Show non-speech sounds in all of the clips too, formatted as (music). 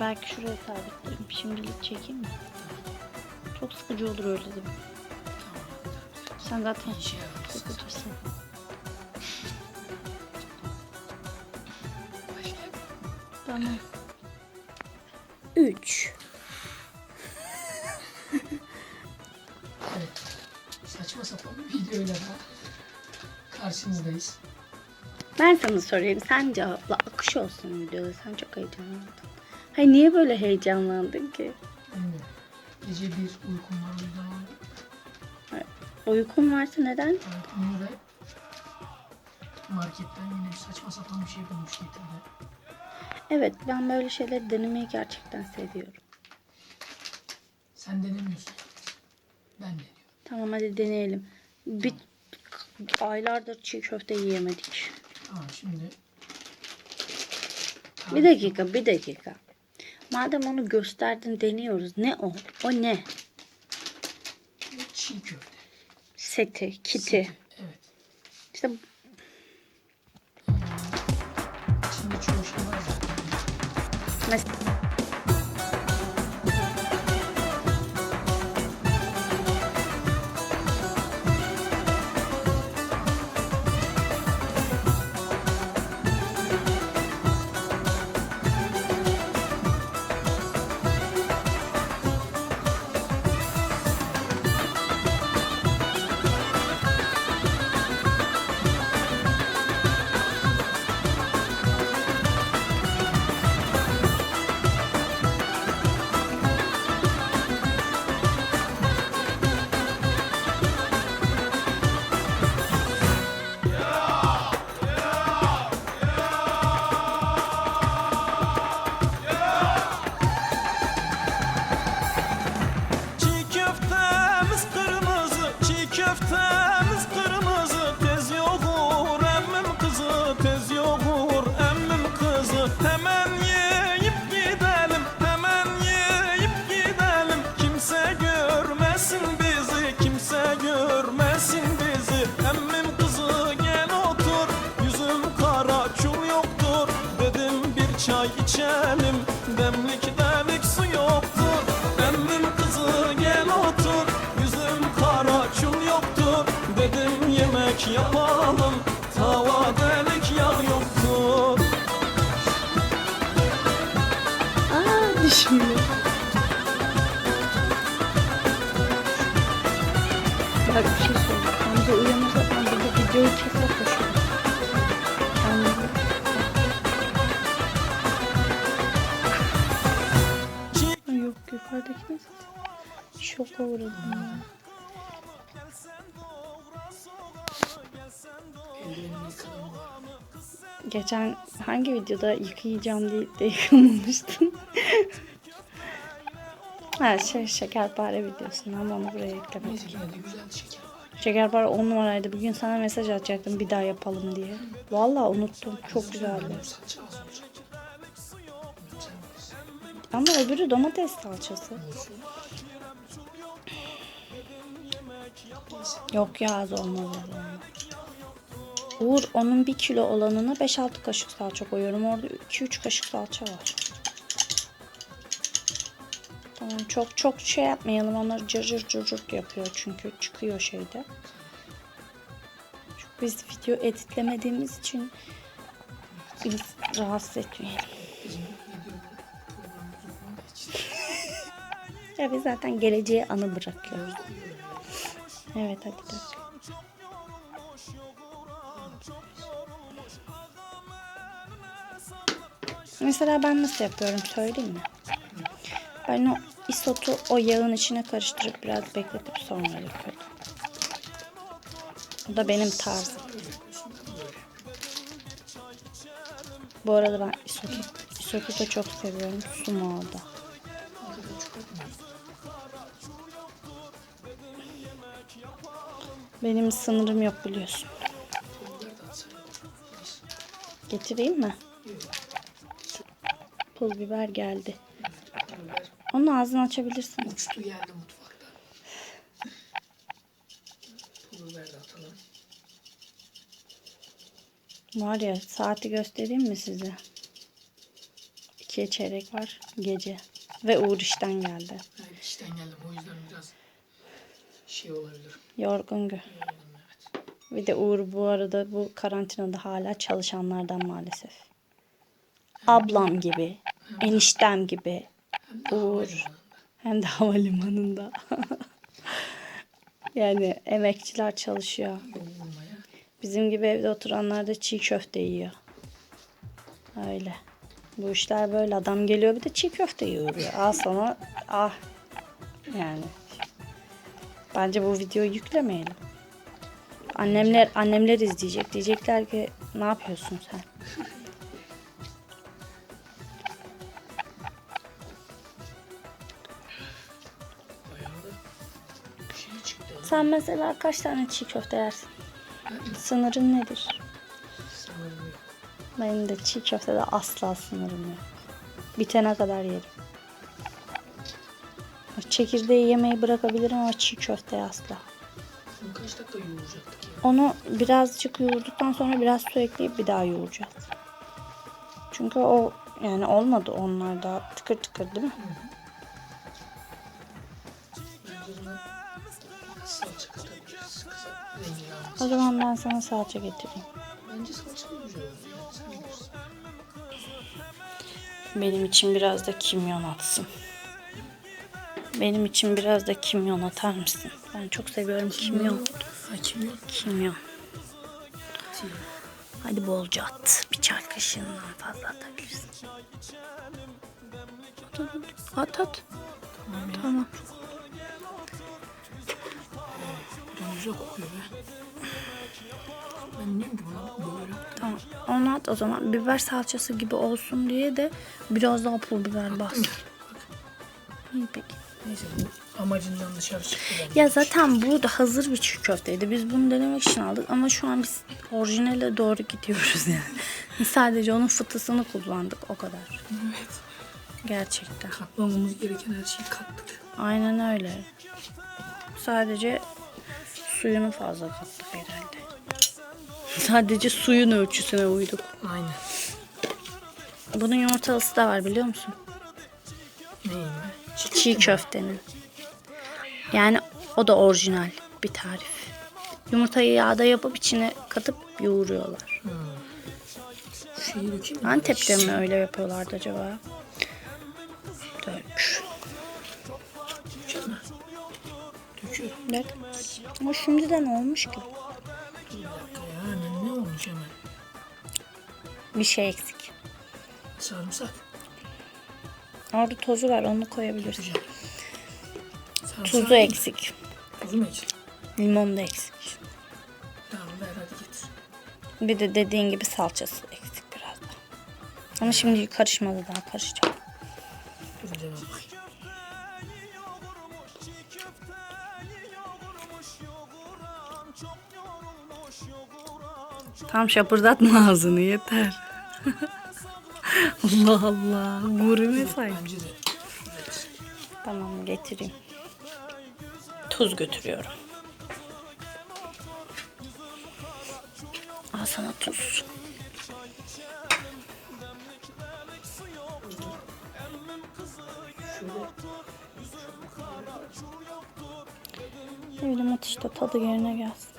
Belki şuraya sabitlerim. Şimdilik çekeyim mi? Çok sıkıcı olur öyle değil mi? Sen zaten yaramaz. sıkıcısın. Tamam. 3. Evet. Saçma sapan bir videoyla da karşınızdayız. Ben sana sorayım. Sen cevapla. Akış olsun videoda. Sen çok heyecanlandın. Hayır niye böyle heyecanlandın ki? Bilmiyorum. Gece bir uykum var o yüzden aldım. Uykun varsa neden? Ve marketten yine bir saçma sapan bir şey bulmuş getirdi. Evet ben böyle şeyleri denemeyi gerçekten seviyorum. Sen denemiyorsun. Ben deniyorum. Tamam hadi deneyelim. Bir aylardır çiğ köfte yiyemedik. Tamam şimdi Bir dakika, bir dakika. Madem onu gösterdin deniyoruz. Ne o? O ne? çiğ köfte. Seti, kiti. Evet. İşte İçinde çoğu şey var zaten. mes- Hamza uyanırsa ben burada videoyu keser koşarım. Çiğ Ay yok yukarıdaki ne? Şoka uğradım ya. Geçen hangi videoda yıkayacağım deyip de yıkamamıştın? (laughs) ha şey şekerpare videosunda ama onu buraya eklemedim. Neyse güzel şeker. Şekerpare 10 numaraydı. Bugün sana mesaj atacaktım bir daha yapalım diye. Vallahi unuttum. Çok güzeldi. Ama öbürü domates salçası. Yok ya az olmaz. Uğur onun bir kilo olanına 5-6 kaşık salça koyuyorum. Orada 2-3 kaşık salça var. Tamam çok çok şey yapmayalım. Onlar cır cır cır cır yapıyor çünkü çıkıyor şeyde. Çünkü biz video editlemediğimiz için biz rahatsız etmeyelim. (laughs) Ya biz zaten geleceğe anı bırakıyoruz. Evet hadi dök. Mesela ben nasıl yapıyorum söyleyeyim mi? Ben o isotu o yağın içine karıştırıp biraz bekletip sonra yapıyorum. Bu da benim tarzım. Bu arada ben isotu, isotu da çok seviyorum. Sumo'da. Benim sınırım yok biliyorsun. Getireyim mi? Pul biber geldi. Onun ağzını açabilirsin. uçtu geldi mutfaktan. Pul biber de atalım. Var ya saati göstereyim mi size? 12'ye çeyrek var gece. Ve Uğur işten geldi. Evet işten geldim o yüzden biraz şey olabilir. Yorgun gö. Yorgunum evet. Bir de Uğur bu arada bu karantinada hala çalışanlardan maalesef. Ablam gibi, eniştem gibi. Uğur. Hem de (laughs) havalimanında. (laughs) yani emekçiler çalışıyor. Bizim gibi evde oturanlar da çiğ köfte yiyor. Öyle. Bu işler böyle. Adam geliyor bir de çiğ köfte yiyor. Al sana ah. Yani. Bence bu videoyu yüklemeyelim. Annemler annemler izleyecek. Diyecekler ki ne yapıyorsun sen? Sen mesela kaç tane çiğ köfte yersin? Sınırın nedir? Sanırım yok. Benim de çiğ köftede asla sınırım yok. Bitene kadar yerim. Çekirdeği yemeyi bırakabilirim ama çiğ köfteyi asla. Bunu kaç dakika yoğuracaktık ya? Onu birazcık yoğurduktan sonra biraz su ekleyip bir daha yoğuracağız. Çünkü o yani olmadı onlar da tıkır tıkır değil mi? Bence O zaman ben sana salça getireyim. Bence salça da güzel. Benim için biraz da kimyon atsın. Benim için biraz da kimyon atar mısın? Ben çok seviyorum kimyon. Ha kim yok? Kimyon. Atayım. Hadi bolca at. Bir çay kaşığından fazla atabilirsin. At at. At at. Tamam. Tamam. Güzel kokuyor be. Ben niye böyle? Tamam. Onu at o zaman. Biber salçası gibi olsun diye de biraz daha pul biber bas. İyi peki. Neyse bu amacından dışarı çıktı bence. Ya zaten burada hazır bir çiğ köfteydi. Biz bunu denemek için aldık ama şu an biz orijinale doğru gidiyoruz (laughs) yani. Sadece onun fıtısını kullandık o kadar. Evet. Gerçekten. Katmamamız gereken her şeyi kattık. Aynen öyle. Sadece suyunu fazla kattık herhalde. Sadece suyun ölçüsüne uyduk. Aynen. Bunun yumurtalısı da var biliyor musun? Neyim be? Çiğ Çiğ köftenin. Yani o da orijinal bir tarif. Yumurtayı yağda yapıp içine katıp yoğuruyorlar. Şu şeyi dökeyim mi? Antep'te mi öyle yapıyorlardı acaba? Dök. Döküyorum. Dök. Ama şimdiden olmuş gibi. Dur bir dakika ya. Hemen ne olmuş hemen? Bir şey eksik. Sarımsak. Orada tozu var onu koyabilirsin. Güzel. Sarımsak Tuzu mi? eksik. Tuzu mu eksik? Limon da eksik. Tamam ver hadi getir. Bir de dediğin gibi salçası eksik biraz da. Ama şimdi karışmadı daha karışacak. Ben bakayım. Tam şapırdatma (laughs) ağzını yeter. (laughs) Allah Allah. Gurme. Evet. Tamam getireyim. Tuz götürüyorum. Al sana tuz. Ne bileyim at işte tadı yerine gelsin.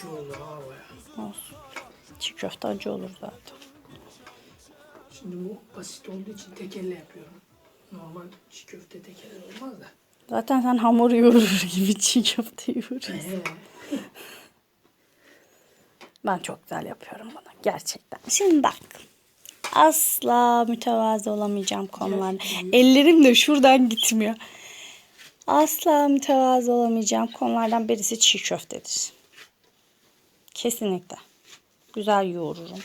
Acı oldu ha baya. Olsun. Çiğ köfte acı olur zaten. Şimdi bu basit olduğu için tek elle yapıyorum. Normal çiğ köfte tek elle olmaz da. Zaten sen hamur yoğurur gibi çiğ köfte yoğurursun. Ee, (laughs) Ben çok güzel yapıyorum bunu gerçekten. Şimdi bak. Asla mütevazı olamayacağım konularda. Ellerim de şuradan gitmiyor. Asla mütevazı olamayacağım konulardan birisi çiğ köftedir. Kesinlikle. Güzel yoğururum.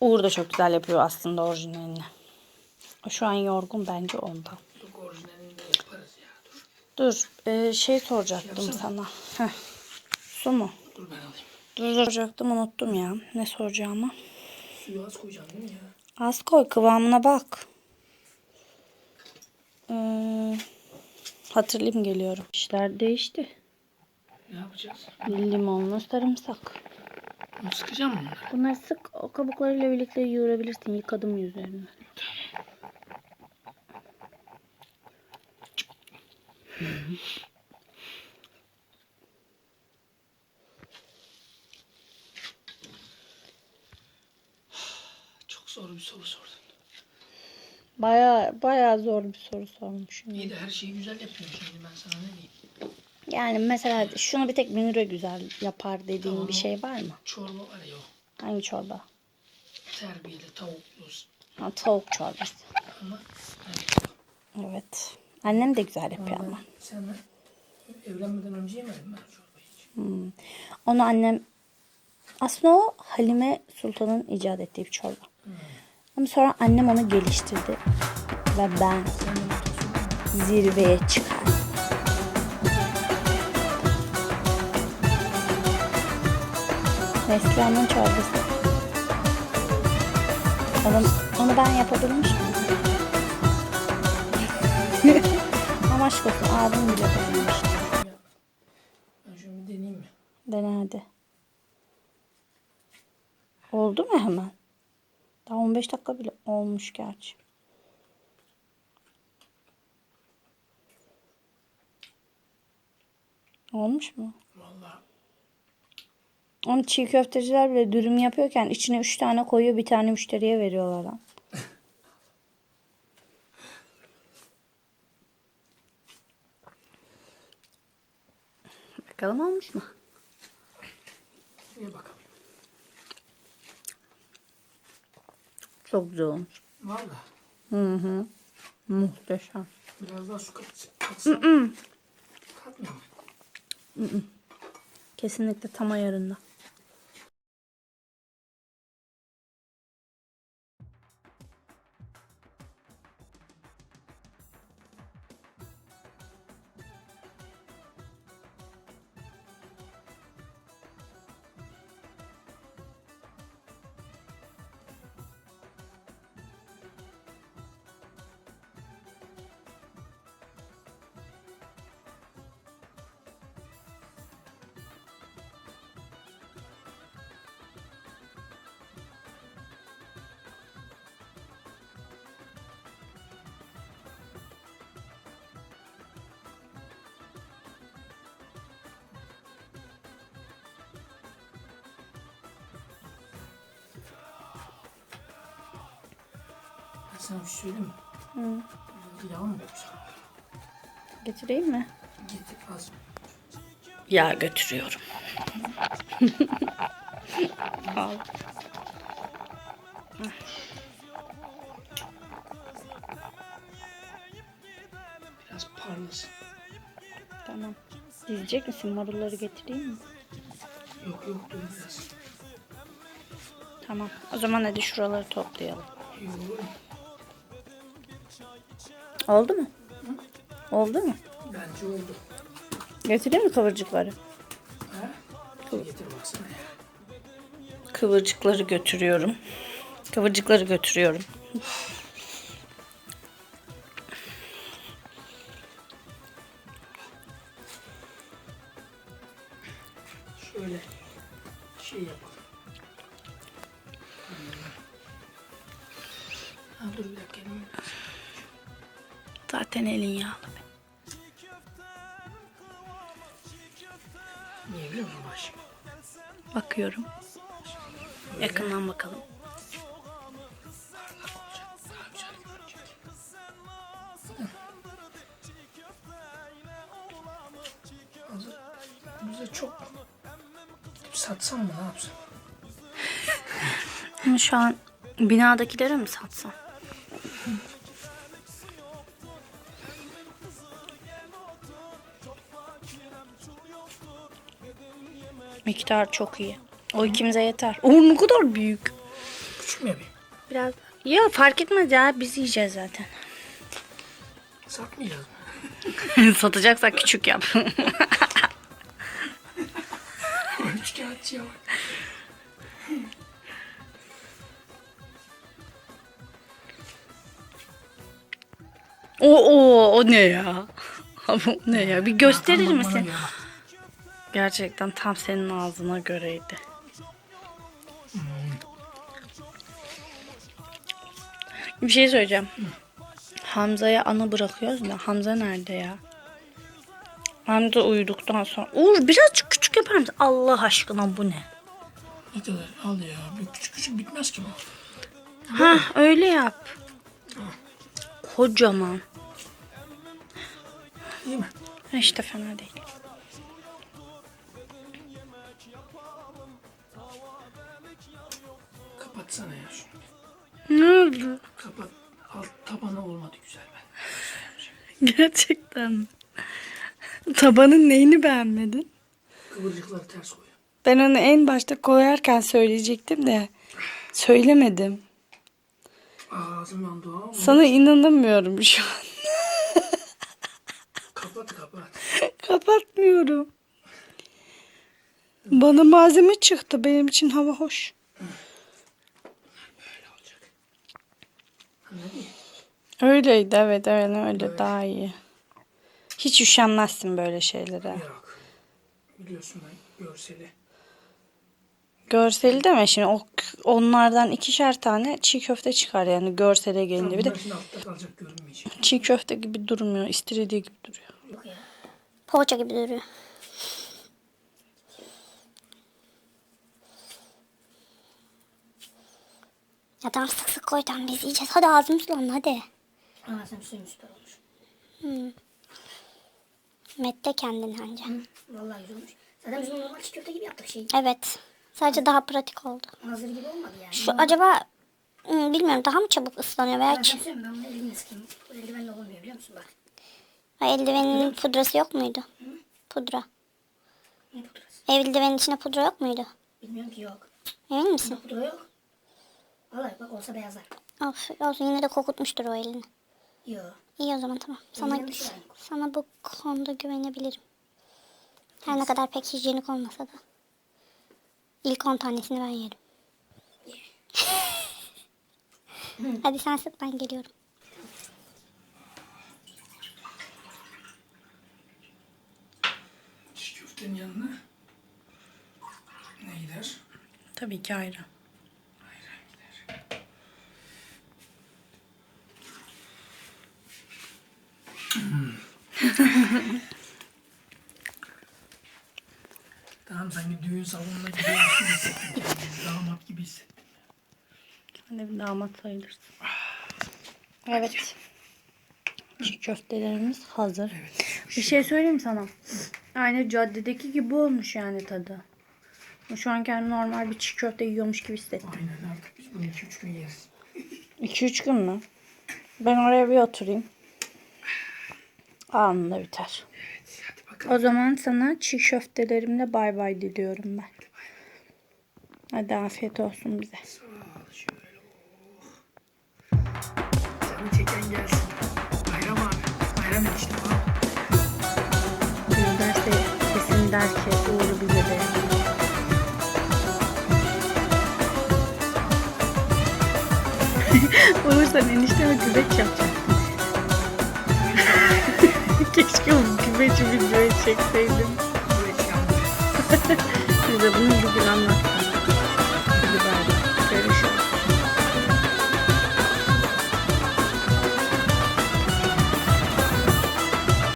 Uğur da çok güzel yapıyor aslında orijinalini. Şu an yorgun bence ondan. Yok orijinalini de yaparız ya dur. Dur e, şey soracaktım Yapsana. sana. Heh. Su mu? Dur ben alayım. Dur soracaktım unuttum ya. Ne soracağımı. Suyu az koyacağım değil mi ya? Az koy kıvamına bak. Ee, hatırlayayım geliyorum. İşler değişti. Ne yapacağız? Limonlu sarımsak. Bunu sıkacağım mı bunları? Sık o kabuklarıyla birlikte yoğurabilirsin. Yıkadım yüzlerini. Çok zor bir soru sordun. Baya baya zor bir soru sormuşum. İyi de her şeyi güzel yapıyorum şimdi ben sana ne diyeyim. Yani mesela şunu bir tek Münir'e güzel yapar dediğin Tamam. bir şey var mı? Çorba var ya. Hangi çorba? Terbiyeli tavuklu. Ha, tavuk çorbası. Ama Evet. Annem de güzel yapıyor ama sen evlenmeden önce yemedim ben çorbayı hiç. Hmm. Onu annem aslında o Halime Sultan'ın icat ettiği bir çorba. Ama sonra annem onu geliştirdi. Ve ben zirveye çıkardım. Neslihan'ın çorbası. Onu, onu ben yapabilmiş miyim? (laughs) Ama aşk olsun abim bile denemiş. Bir deneyeyim mi? Dene hadi. Oldu mu hemen? Daha 15 dakika bile olmuş gerçi. Olmuş mu? Onu çiğ köfteciler bile dürüm yapıyorken içine 3 tane koyuyor bir tane müşteriye veriyorlar lan. (laughs) Bakalım olmuş mu? bir bakalım. Çok güzel olmuş. Vallahi Hı hı. Muhteşem. biraz daha su kat, katsam. Katmıyor mu? Kesinlikle tam ayarında. Sana bir şey söyleyeyim mi? Hı. Yağ mı yoksa? Getireyim mi? Getir az. Ya götürüyorum. (laughs) Al. Biraz parlasın. Tamam. Dizecek misin? Marulları getireyim mi? Yok yok dur biraz. Tamam. O zaman hadi şuraları toplayalım. Yok. Oldu mu? Oldu mu? Bence oldu. Getireyim mi kıvırcıkları? Ha? Getir baksana ya. Kıvırcıkları götürüyorum. Kıvırcıkları götürüyorum. Zaten elin yağlı. Niye biliyor musun baş? Bakıyorum. Yakından bakalım. Bize çok satsam mı ne yapsam? (laughs) Şu an binadakilere mi satsam? Miktar çok iyi. O ikimize yeter. Oo ne kadar büyük. Küçük mü yapayım? Biraz Ya fark etmez ya biz yiyeceğiz zaten. Satmayacağız mı? (laughs) Satacaksak küçük yap. (laughs) Üç kağıtçıya bak. o o o ne ya? (laughs) O ne ya? Bir gösterir misin? bak. Gerçekten tam senin ağzına göreydi. Hmm. Bir şey söyleyeceğim. Hamza'ya ana bırakıyoruz da Hamza nerede ya? Hamza uyuduktan sonra. Uğur birazcık küçük yapar mısın? Allah aşkına bu ne? Ne kadar al ya. Bir küçük küçük bitmez ki bu. Ha öyle yap. Kocaman. İyi mi? İşte fena değil. Kapatsana ya şunu. Ne oldu? Kapat. Alt tabanı olmadı güzel ben. Gerçekten mi? Tabanın neyini beğenmedin? Kıvırcıkları ters koy. Ben onu en başta koyarken söyleyecektim de söylemedim. Ağzımdan dua mı? Sana inanamıyorum şu an. Kapat kapat. Kapatmıyorum. Bana malzeme çıktı. Benim için hava hoş. Böyle olacak. Anladın mı? Öyleydi evet evet öyle daha iyi. Hiç üşenmezsin böyle şeylere. Yok. Biliyorsun ben görseli. Görseli deme şimdi o, onlardan ikişer tane çiğ köfte çıkar yani görsele gelince. Bir de çiğ köfte gibi durmuyor. istiridye gibi duruyor. Poğaça gibi duruyor. Ya tamam sık sık koy tamam biz yiyeceğiz. Hadi ağzım sulandı hadi. Anasını suyum süper olmuş. Mette kendin anca. Vallahi güzel olmuş. Zaten biz bunu normal çiğ köfte gibi yaptık şey. Evet. Sadece daha pratik oldu. Hazır gibi olmadı yani. Şu acaba hmm, bilmiyorum daha mı çabuk ıslanıyor veya Ben söyleyeyim ben bunu elimle sıkayım. Bu eldivenle olmuyor biliyor musun bak. Ay, eldivenin pudrası yok muydu? Pudra. Ne pudrası? Eldivenin içine pudra yok muydu? Bilmiyorum ki yok. Emin misin? Pudra yok. Vallahi bak olsa beyazlar. Of, olsun yine de kokutmuştur o elini. Yok. İyi o zaman tamam. Sana sana bu konuda güvenebilirim. Her ne kadar pek hijyenik olmasa da. İlk 10 tanesini ben yerim. (laughs) Hadi sen sık ben geliyorum. Çiğ köftenin yanına ne gider? Tabii ki. Ayran tamam sanki düğün salonuna gidiyormuş gibi hissettim kendimi. Damat gibi hissettim. Sen de bir damat sayılırsın. Evet. Çiğ köftelerimiz hazır. Bir şey söyleyeyim sana. Aynı caddedeki gibi olmuş yani tadı. Şu an kendimi normal bir çiğ köfte yiyormuş gibi hissettim. Aynen artık biz bunu 2-3 gün yeriz. 2-3 gün mü? Ben oraya bir oturayım. Anında biter. Hadi bakalım. O zaman sana çiğ köftelerimle bay bay diliyorum ben. Hadi afiyet olsun bize. Sağ ol şöyle. Oh. Çeken gelsin. Bayram abi. Bayram falan. Bir derse kesin der ki Uğur'u bize de. (laughs) Uğur sen enişteme güveç yapacaksın. Güveci videoya çekseydim. Size bunu bugün anlat.